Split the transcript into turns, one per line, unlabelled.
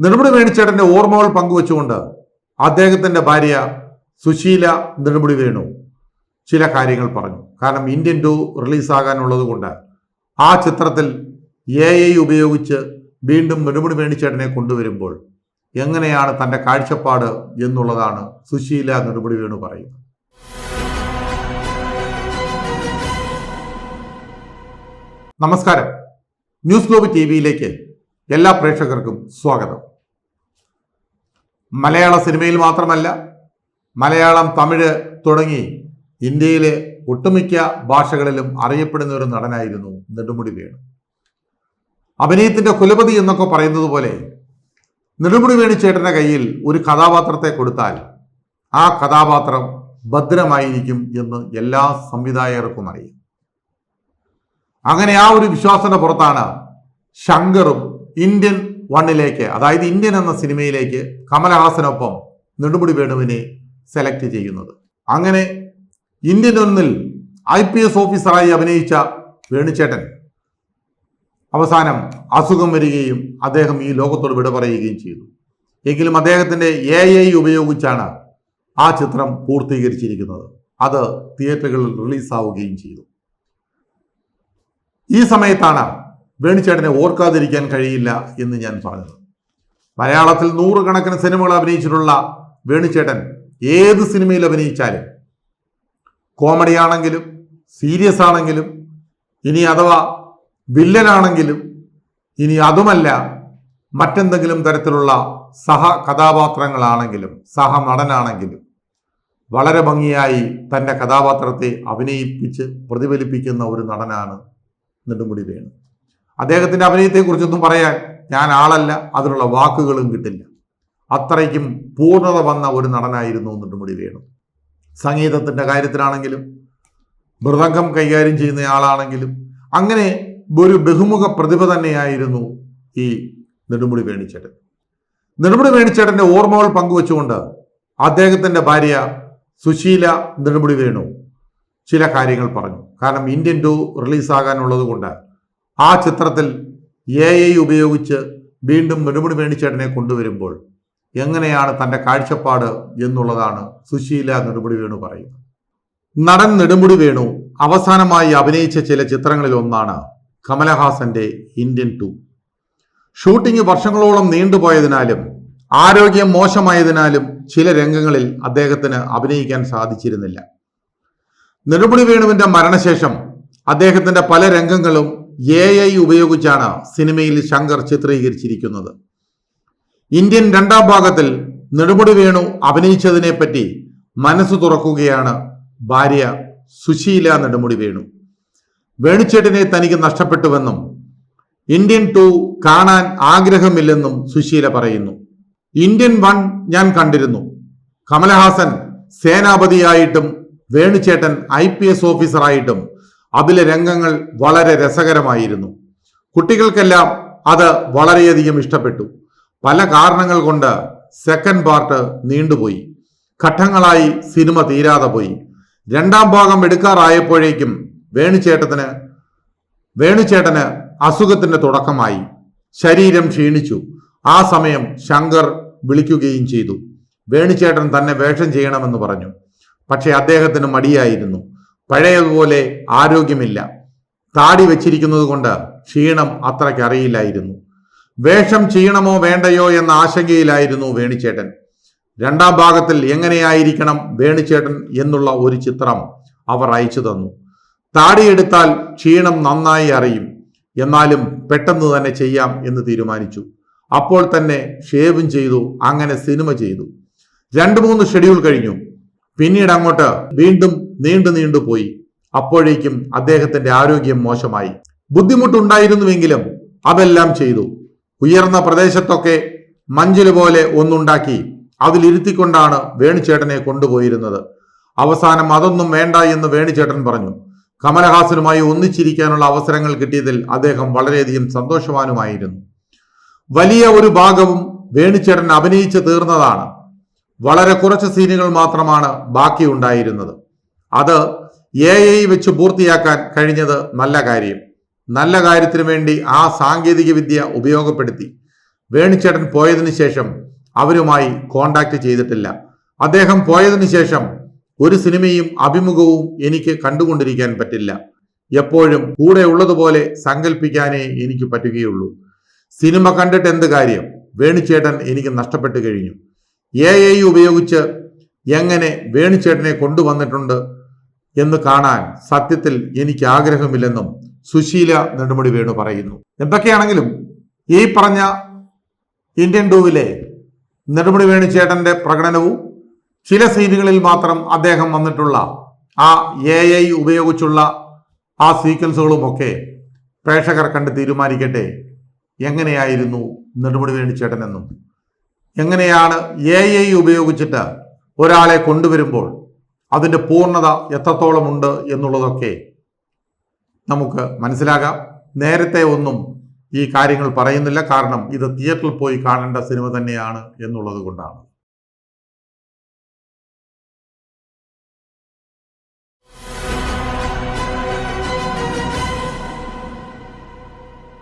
നെടുമുടി വേണിച്ചേട്ടന്റെ ഓർമ്മകൾ പങ്കുവച്ചുകൊണ്ട് അദ്ദേഹത്തിന്റെ ഭാര്യ സുശീല നെടുമുടി വേണു ചില കാര്യങ്ങൾ പറഞ്ഞു. കാരണം ഇന്ത്യൻ ടു റിലീസാകാനുള്ളത് കൊണ്ട് ആ ചിത്രത്തിൽ എ ഐ ഉപയോഗിച്ച് വീണ്ടും നെടുമുടി വേണിച്ചേട്ടനെ കൊണ്ടുവരുമ്പോൾ എങ്ങനെയാണ് തന്റെ കാഴ്ചപ്പാട് എന്നുള്ളതാണ് സുശീല നെടുമുടി വേണു പറയുന്നത്. നമസ്കാരം. ന്യൂസ് ഗ്ലോബ് ടി വിയിലേക്ക് എല്ലാ പ്രേക്ഷകർക്കും സ്വാഗതം. മലയാള സിനിമയിൽ മാത്രമല്ല മലയാളം തമിഴ് തുടങ്ങി ഇന്ത്യയിലെ ഒട്ടുമിക്ക ഭാഷകളിലും അറിയപ്പെടുന്ന ഒരു നടനായിരുന്നു നെടുമുടി വേണു. അഭിനയത്തിന്റെ കുലപതി എന്നൊക്കെ പറയുന്നത് പോലെ നെടുമുടി വേണു ചേട്ടന്റെ കയ്യിൽ ഒരു കഥാപാത്രത്തെ കൊടുത്താൽ ആ കഥാപാത്രം ഭദ്രമായിരിക്കും എന്ന് എല്ലാ സംവിധായകർക്കും അറിയാം. അങ്ങനെ ആ ഒരു വിശ്വാസത്തിന്റെ പുറത്താണ് ശങ്കറും ഇന്ത്യൻ വണ്ണിലേക്ക് അതായത് ഇന്ത്യൻ എന്ന സിനിമയിലേക്ക് കമലഹാസനൊപ്പം നെടുമുടി വേണുവിനെ സെലക്ട് ചെയ്യുന്നത്. അങ്ങനെ ഇന്ത്യൻ ഒന്നിൽ ഐ പി എസ് ഓഫീസറായി അഭിനയിച്ച വേണുചേട്ടൻ അവസാനം അസുഖം വരികയും അദ്ദേഹം ഈ ലോകത്തോട് വിട പറയുകയും ചെയ്തു. എങ്കിലും അദ്ദേഹത്തിന്റെ എ ഐ ഉപയോഗിച്ചാണ് ആ ചിത്രം പൂർത്തീകരിച്ചിരിക്കുന്നത്. അത് തിയേറ്ററുകളിൽ റിലീസാവുകയും ചെയ്തു. ഈ സമയത്താണ് വേണുചേട്ടനെ ഓർക്കാതിരിക്കാൻ കഴിയില്ല എന്ന് ഞാൻ പറഞ്ഞത് മലയാളത്തിൽ നൂറുകണക്കിന് സിനിമകൾ അഭിനയിച്ചിട്ടുള്ള വേണിച്ചേട്ടൻ ഏത് സിനിമയിൽ അഭിനയിച്ചാലും കോമഡി ആണെങ്കിലും സീരിയസ് ആണെങ്കിലും ഇനി അഥവാ വില്ലനാണെങ്കിലും ഇനി അതുമല്ല മറ്റെന്തെങ്കിലും തരത്തിലുള്ള സഹ കഥാപാത്രങ്ങളാണെങ്കിലും സഹ നടനാണെങ്കിലും വളരെ ഭംഗിയായി തന്റെ കഥാപാത്രത്തെ അഭിനയിപ്പിച്ച് പ്രതിഫലിപ്പിക്കുന്ന ഒരു നടനാണ് നെടുമുടി വേണു അദ്ദേഹത്തിന്റെ അഭിനയത്തെക്കുറിച്ചൊന്നും പറയാൻ ഞാൻ ആളല്ല അതിനുള്ള വാക്കുകളും കിട്ടില്ല. അത്രയ്ക്കും പൂർണത വന്ന ഒരു നടനായിരുന്നു നെടുമുടി വേണു. സംഗീതത്തിന്റെ കാര്യത്തിലാണെങ്കിലും മൃദംഗം കൈകാര്യം ചെയ്യുന്ന ആളാണെങ്കിലും അങ്ങനെ ഒരു ബഹുമുഖ പ്രതിഭ തന്നെയായിരുന്നു ഈ നെടുമുടി വേണിച്ചേട്ടൻ. നെടുമുടി വേണിച്ചേട്ടന്റെ ഓർമ്മകൾ പങ്കുവച്ചുകൊണ്ട് അദ്ദേഹത്തിന്റെ ഭാര്യ സുശീല നെടുമുടി വേണു ചില കാര്യങ്ങൾ പറഞ്ഞു. കാരണം ഇന്ത്യൻ ടു റിലീസാകാനുള്ളത് കൊണ്ട് ആ ചിത്രത്തിൽ എ ഐ ഉപയോഗിച്ച് വീണ്ടും നെടുമുടി വേണിച്ചേട്ടനെ കൊണ്ടുവരുമ്പോൾ എങ്ങനെയാണ് തന്റെ കാഴ്ചപ്പാട് എന്നുള്ളതാണ് സുശീല നെടുമുടി വേണു പറയുന്നത്. നടൻ നെടുമുടി വേണു അവസാനമായി അഭിനയിച്ച ചില ചിത്രങ്ങളിൽ ഒന്നാണ് കമലഹാസന്റെ ഇന്ത്യൻ ടു. ഷൂട്ടിംഗ് വർഷങ്ങളോളം നീണ്ടുപോയതിനാലും ആരോഗ്യം മോശമായതിനാലും ചില രംഗങ്ങളിൽ അദ്ദേഹത്തിന് അഭിനയിക്കാൻ സാധിച്ചിരുന്നില്ല. നെടുമുടി വേണുവിന്റെ മരണശേഷം അദ്ദേഹത്തിന്റെ പല രംഗങ്ങളും എ ഐ ഉപയോഗിച്ചാണ് സിനിമയിൽ ശങ്കർ ചിത്രീകരിച്ചിരിക്കുന്നത്. ഇന്ത്യൻ രണ്ടാം ഭാഗത്തിൽ നെടുമുടി വേണു അഭിനയിച്ചതിനെ പറ്റി മനസ്സ് തുറക്കുകയാണ് ഭാര്യ സുശീല നെടുമുടി വേണു. വേണുച്ചേട്ടനെ തനിക്ക് നഷ്ടപ്പെട്ടുവെന്നും ഇന്ത്യൻ ടു കാണാൻ ആഗ്രഹമില്ലെന്നും സുശീല പറയുന്നു. ഇന്ത്യൻ വൺ ഞാൻ കണ്ടിരുന്നു. കമലഹാസൻ സേനാപതിയായിട്ടും വേണുചേട്ടൻ ഐ പി എസ് ഓഫീസറായിട്ടും അതിലെ രംഗങ്ങൾ വളരെ രസകരമായിരുന്നു. കുട്ടികൾക്കെല്ലാം അത് വളരെയധികം ഇഷ്ടപ്പെട്ടു. പല കാരണങ്ങൾ കൊണ്ട് സെക്കൻഡ് പാർട്ട് നീണ്ടുപോയി. ഘട്ടങ്ങളായി സിനിമ തീരാതെ പോയി. രണ്ടാം ഭാഗം എടുക്കാറായപ്പോഴേക്കും വേണുചേട്ടത്തിന് വേണുചേട്ടന് അസുഖത്തിന്റെ തുടക്കമായി. ശരീരം ക്ഷീണിച്ചു. ആ സമയം ശങ്കർ വിളിക്കുകയും ചെയ്തു. വേണുചേട്ടൻ തന്നെ വേഷം ചെയ്യണമെന്ന് പറഞ്ഞു. പക്ഷേ അദ്ദേഹത്തിന് മടിയായിരുന്നു. പഴയതുപോലെ ആരോഗ്യമില്ല. താടി വെച്ചിരിക്കുന്നത് കൊണ്ട് ക്ഷീണം അത്രയ്ക്ക് അറിയില്ലായിരുന്നു വേഷം ചെയ്യണമോ വേണ്ടയോ എന്ന ആശങ്കയിലായിരുന്നു വേണിച്ചേട്ടൻ. രണ്ടാം ഭാഗത്തിൽ എങ്ങനെയായിരിക്കണം വേണിച്ചേട്ടൻ എന്നുള്ള ഒരു ചിത്രം അവർ അയച്ചു തന്നു. താടിയെടുത്താൽ ക്ഷീണം നന്നായി അറിയും. എന്നാലും പെട്ടെന്ന് തന്നെ ചെയ്യാം എന്ന് തീരുമാനിച്ചു. അപ്പോൾ തന്നെ ഷേവും ചെയ്തു അങ്ങനെ സിനിമ ചെയ്തു. രണ്ടു മൂന്ന് ഷെഡ്യൂൾ കഴിഞ്ഞു. പിന്നീട് അങ്ങോട്ട് വീണ്ടും നീണ്ടു നീണ്ടു പോയി. അപ്പോഴേക്കും അദ്ദേഹത്തിന്റെ ആരോഗ്യം മോശമായി. ബുദ്ധിമുട്ടുണ്ടായിരുന്നുവെങ്കിലും അതെല്ലാം ചെയ്തു. ഉയർന്ന പ്രദേശത്തൊക്കെ മഞ്ചിൽ പോലെ ഒന്നുണ്ടാക്കി അതിലിരുത്തിക്കൊണ്ടാണ് വേണുചേട്ടനെ കൊണ്ടുപോയിരുന്നത്. അവസാനം അതൊന്നും വേണ്ട എന്ന് വേണുചേട്ടൻ പറഞ്ഞു. കമലഹാസനുമായി ഒന്നിച്ചിരിക്കാനുള്ള അവസരങ്ങൾ കിട്ടിയതിൽ അദ്ദേഹം വളരെയധികം സന്തോഷവാനുമായിരുന്നു. വലിയ ഒരു ഭാഗവും വേണുചേട്ടൻ അഭിനയിച്ചു തീർന്നതാണ്. വളരെ കുറച്ച് സീനുകൾ മാത്രമാണ് ബാക്കിയുണ്ടായിരുന്നത്. അത് എ ഐ വെച്ച് പൂർത്തിയാക്കാൻ കഴിഞ്ഞത് നല്ല കാര്യം. നല്ല കാര്യത്തിന് വേണ്ടി ആ സാങ്കേതിക വിദ്യ ഉപയോഗപ്പെടുത്തി. വേണിച്ചേട്ടൻ പോയതിനു ശേഷം അവരുമായി കോണ്ടാക്ട് ചെയ്തിട്ടില്ല. അദ്ദേഹം പോയതിനു ശേഷം ഒരു സിനിമയും അഭിമുഖവും എനിക്ക് കണ്ടുകൊണ്ടിരിക്കാൻ പറ്റില്ല. എപ്പോഴും കൂടെ ഉള്ളതുപോലെ സങ്കല്പിക്കാനേ എനിക്ക് പറ്റുകയുള്ളൂ. സിനിമ കണ്ടിട്ട് എന്ത് കാര്യം? വേണിച്ചേട്ടൻ എനിക്ക് നഷ്ടപ്പെട്ടു കഴിഞ്ഞു. എ ഐ ഉപയോഗിച്ച് എങ്ങനെ വേണിച്ചേട്ടനെ കൊണ്ടുവന്നിട്ടുണ്ട്? എന്ന് കാണാൻ സത്യത്തിൽ എനിക്ക് ആഗ്രഹമില്ലെന്നും സുശീല നെടുമുടി വേണു പറയുന്നു. എന്തൊക്കെയാണെങ്കിലും ഈ പറഞ്ഞ ഇന്ത്യൻ ടൂവിലെ നെടുമുടി വേണുചേട്ടന്റെ പ്രകടനവും ചില സീനുകളിൽ മാത്രം അദ്ദേഹം വന്നിട്ടുള്ള ആ എ ഐ ഉപയോഗിച്ചുള്ള ആ സീക്വൻസുകളുമൊക്കെ പ്രേക്ഷകർ കണ്ട് തീരുമാനിക്കട്ടെ. എങ്ങനെയായിരുന്നു നെടുമുടി വേണുചേട്ടനെന്നും? എങ്ങനെയാണ് എ ഐ ഉപയോഗിച്ചിട്ട് ഒരാളെ കൊണ്ടുവരുമ്പോൾ അതിന്റെ പൂർണത എത്രത്തോളമുണ്ട് എന്നുള്ളതൊക്കെ നമുക്ക് മനസ്സിലാകാം. നേരത്തെ ഒന്നും ഈ കാര്യങ്ങൾ പറയുന്നില്ല. കാരണം ഇത് തിയേറ്ററിൽ പോയി കാണേണ്ട സിനിമ തന്നെയാണ് എന്നുള്ളത് കൊണ്ടാണ്.